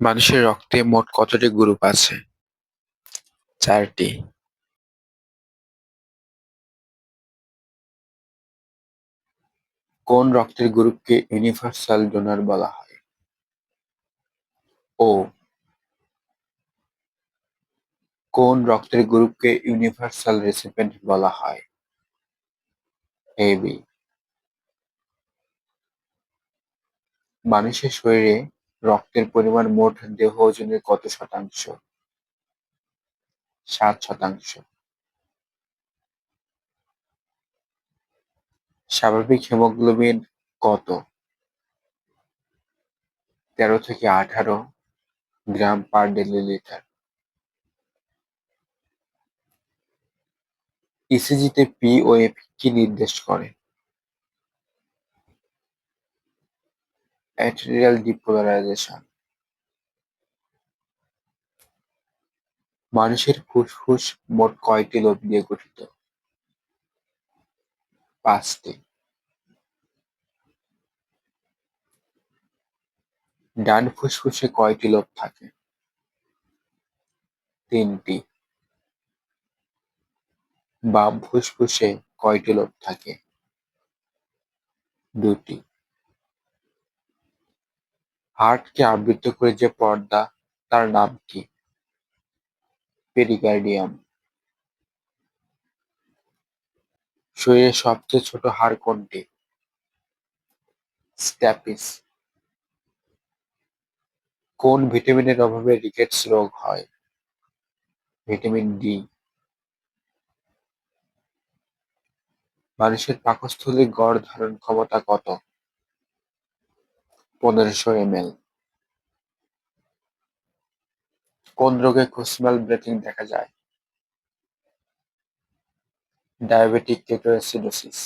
মানুষের রক্তে মোট কতটি গ্রুপ আছে? চারটি। কোন রক্তের গ্রুপকে ইউনিভার্সাল ডোনার বলা হয়? ও। কোন রক্তের গ্রুপকে ইউনিভার্সাল রেসিপিয়েন্ট বলা হয়? এবি। মানুষের শরীরে রক্তের পরিমাণ মোট দেহ ওজনের কত শতাংশ? সাত শতাংশ। স্বাভাবিক হিমোগ্লোবিন কত? তেরো থেকে আঠারো গ্রাম পার ডেলিলিটার। ইসিজিতে পি ও এফ কি নির্দেশ করে? Atrial depolarization. মানুষের ফুসফুস মোট কয়টি লোব নিয়ে গঠিত? পাঁচটি। ডান ফুসফুসে কয়টি লোব থাকে? তিনটি। বাম ফুসফুসে কয়টি লোব থাকে? দুটি। হার্টকে আবৃত করে যে পর্দা, তার নাম কি? পেরিকার্ডিয়াম। শরীরের সবচেয়ে ছোট হাড় কোনটি? স্ট্যাপিস। কোন ভিটামিনের অভাবে রিকেটস রোগ হয়? Vitamin D. মানুষের পাকস্থলীর গড় ধারণ ক্ষমতা কত? পনেরোশো এমএল। কোন রোগে কোস্টাল ব্রেথিং দেখা যায়? ডায়াবেটিক কেটোএসিডোসিস।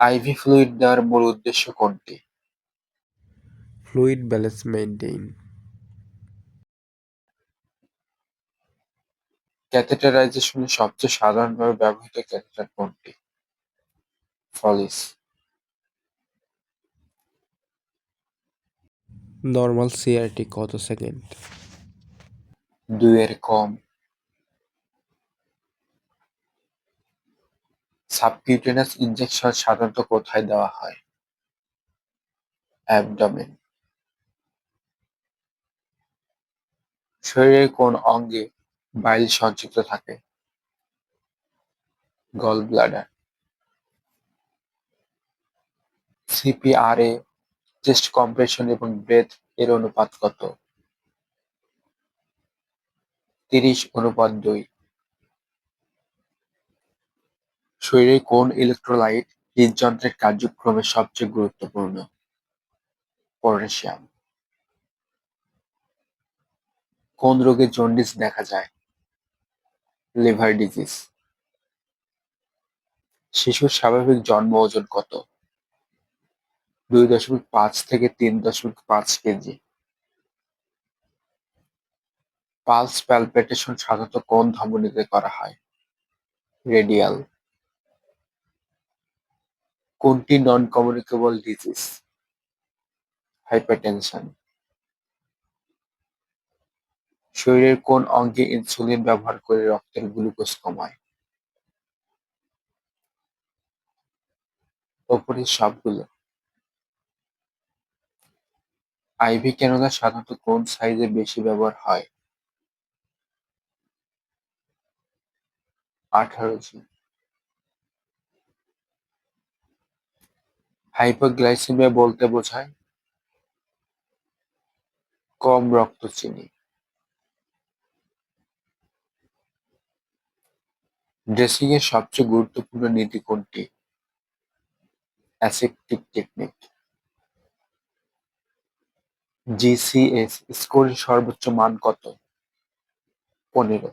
আইভি ফ্লুইড দেওয়ার মূল উদ্দেশ্য কোনটি? Fluid balance maintain. ক্যাথেটারাইজেশনে সবচেয়ে সাধারণভাবে ব্যবহৃত ক্যাথেটার কোনটি? ফলিস। নরমাল সিআরটি কত সেকেন্ড? দুইয়ের কম। সাবকিউটেনাস ইনজেকশন সাধারণত কোথায় দেওয়া হয়? অ্যাবডোমেন। শরীরের কোন অঙ্গে বাইল সঞ্চিত থাকে? গলব্লাডার। সিপিআর-এ চেস্ট কম্প্রেশন এবং ব্রেথ এর অনুপাত কত? তিরিশ অনুপাত দুই। শরীরে কোন ইলেকট্রোলাইট হৃদযন্ত্রের কার্যক্রমে সবচেয়ে গুরুত্বপূর্ণ? পটাশিয়াম। কোন রোগে জন্ডিস দেখা যায়? Liver disease. শিশুর স্বাভাবিক জন্ম ওজন কত? দুই দশমিক পাঁচ থেকে তিন দশমিক পাঁচ কেজি। পালস প্যালপেটেশন সাধারণত কোন ধমনীতে করা হয়? রেডিয়াল। কোনটি নন কমিউনিকেবল ডিজিজ? হাইপারটেনশন। শরীরের কোন অঙ্গে ইনসুলিন ব্যবহার করে রক্তের গ্লুকোজ কমায়? ওপরের সবগুলো। আইভি ক্যানুলা সাধারণত কোন সাইজে বেশি ব্যবহার হয়? আঠারো জি। হাইপোগ্লাইসেমিয়া বলতে বোঝায়? কম রক্তচিনি। ড্রেসিং এর সবচেয়ে গুরুত্বপূর্ণ নীতি কোনটি? Aseptic technique. জিসিএস স্কোরের সর্বোচ্চ মান কত? পনেরো।